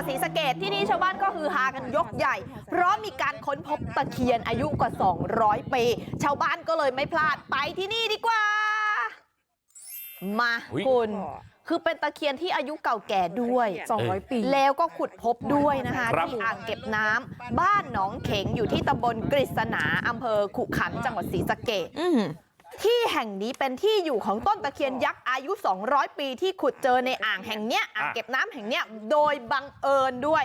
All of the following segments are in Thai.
วัดศรีสะเกดที่นี่ชาวบ้านก็คือฮากันยกใหญ่ เพราะมีการค้นพบตะเคียนอายุกว่า 200 ปีชาวบ้านก็เลยไม่พลาดไปที่นี่ดีกว่า มาอุ๊ยคุณคือเป็นตะเคียนที่อายุเก่าแก่ด้วย 200 ปี แล้วก็ขุดพบด้วยนะคะครับที่อ่างเก็บน้ำบ้านหนองเข็งอยู่ที่ตำบลกฤษณาอำเภอขุขันธ์จังหวัดศรีสะเกดอืม ที่แห่งนี้เป็นที่อยู่ของต้นตะเคียนยักษ์อายุ200ปีที่ขุดเจอในอ่างแห่งเนี้ยอ่างเก็บน้ำแห่งเนี้ยโดยบังเอิญด้วย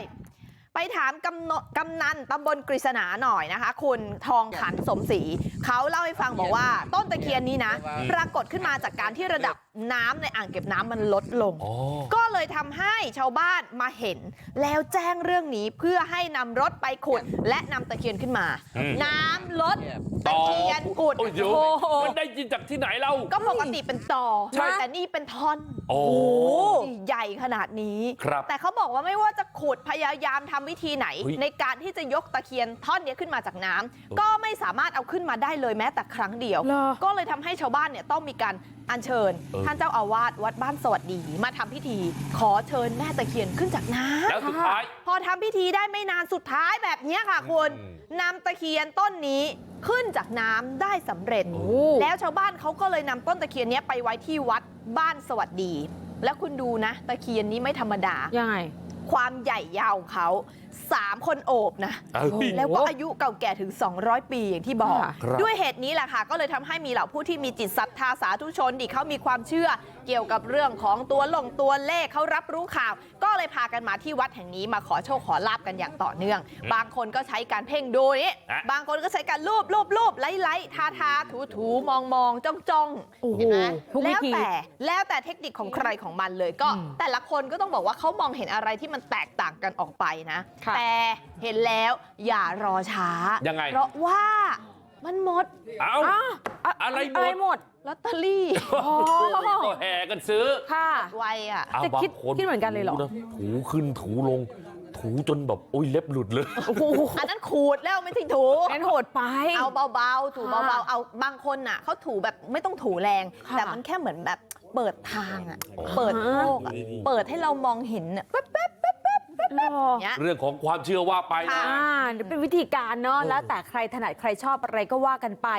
ไปถามกำนกำนันตำบลกฤษณาหน่อยนะคะคุณทองขันสมศรีเขาเล่าให้ฟังบอกว่าต้นตะเคียนนี้นะปรากฏขึ้นมาจากการที่ระดับน้ำในอ่างเก็บน้ำมันลดลงอ๋อก็เลยทำให้ชาวบ้านมาเห็นแล้วแจ้งเรื่องนี้เพื่อให้นำรถไปขุดและนำตะเคียนขึ้นมาอืมน้ำลดตะเคียนขุดโอ้ยเดี๋ยวโอ้โหมันได้ยินจากที่ไหนเราก็ปกติเป็นตอใช่แต่นี่เป็นท่อนโอ้ใหญ่ขนาดนี้ครับแต่เขาบอกว่าไม่ว่าจะขุดพยายามทำวิธีไหนเฮ้ยในการที่จะยกตะเคียนท่อนเนี้ยขึ้นมาจากน้ำก็ไม่สามารถเอาขึ้นมาได้เลยแม้แต่ครั้งเดียวเหรอก็เลยทำให้ชาวบ้านเนี่ยต้องมีการอัญเชิญเออท่านเจ้าอาวาสวัดบ้านสวัสดีมาทำพิธีขอเชิญแม่ตะเคียนขึ้นจากน้ำแล้วสุดท้ายพอทำพิธีได้ไม่นานสุดท้ายแบบเนี้ยค่ะคุณอืมนำตะเคียนต้นนี้ขึ้นจากน้ำได้สำเร็จโอ้แล้วชาวบ้านเขาก็เลยนำต้นตะเคียนเนี้ยไปไว้ที่วัดบ้านสวัสดี แล้วคุณดูนะ ตะเคียนนี้ไม่ธรรมดายังไง ความใหญ่ยาวของเขาสามคนโอบนะเอ้ยแล้วก็อายุเก่าแก่ถึง 200 ปีอย่างที่บอกค่ะครับด้วยเหตุนี้แหละค่ะ ก็เลยทำให้มีเหล่าผู้ที่มีจิตศรัทธาสาธุชนที่เขามีความเชื่อ เกี่ยวกับเรื่องของตัวลงตัวเลขเขารับรู้ข่าว ก็เลยพากันมาที่วัดแห่งนี้มาขอโชคขอลาบกันอย่างต่อเนื่อง บางคนก็ใช้การเพ่งดูนี่อะบางคนก็ใช้การรูปรูปรูปไล่ไล่ทาทาถูถูมองมองจ้องจ้องโอ้โหเห็นไหมทุกวิแล้วธีแต่แล้วแต่เทคนิคของใครของมันเลยก็อืมแต่ละคนก็ต้องบอกว่าเขามองเห็นอะไรที่มันแตกต่างกันออกไปนะค่ะแต่เห็นแล้วอย่ารอช้ายังไงเพราะว่า มันหมดเอ้าอะอะไรหมด อะไรหมด ลอตเตอรี่ อ๋อ ก็แห่กันซื้อค่ะ ไวอะเอาจะบางคิดคนคิดเหมือนกันเลยเหรอ ถูะถูขึ้นถูลง ถูจนแบบโอ้ยเล็บหลุดเลย โอ้โหอันนั้นขูดแล้วไม่ใช่ถู งั้นโหดไป เอาเบาๆ ถูค่ะเบาๆ เอาบางคนน่ะเขาถูแบบไม่ต้องถูแรง ค่ะแต่มันแค่เหมือนแบบเปิดทางอะอ๋อเปิดโลกอะ เปิดให้เรามองเห็นอะแป๊บๆหรอ เนี้ยเรื่องของความเชื่อว่าไปนะค่ะอ่าเดี๋ยวเป็นวิธีการเนาะแล้วแต่ใครถนัดใครชอบอะไรก็ว่ากันไป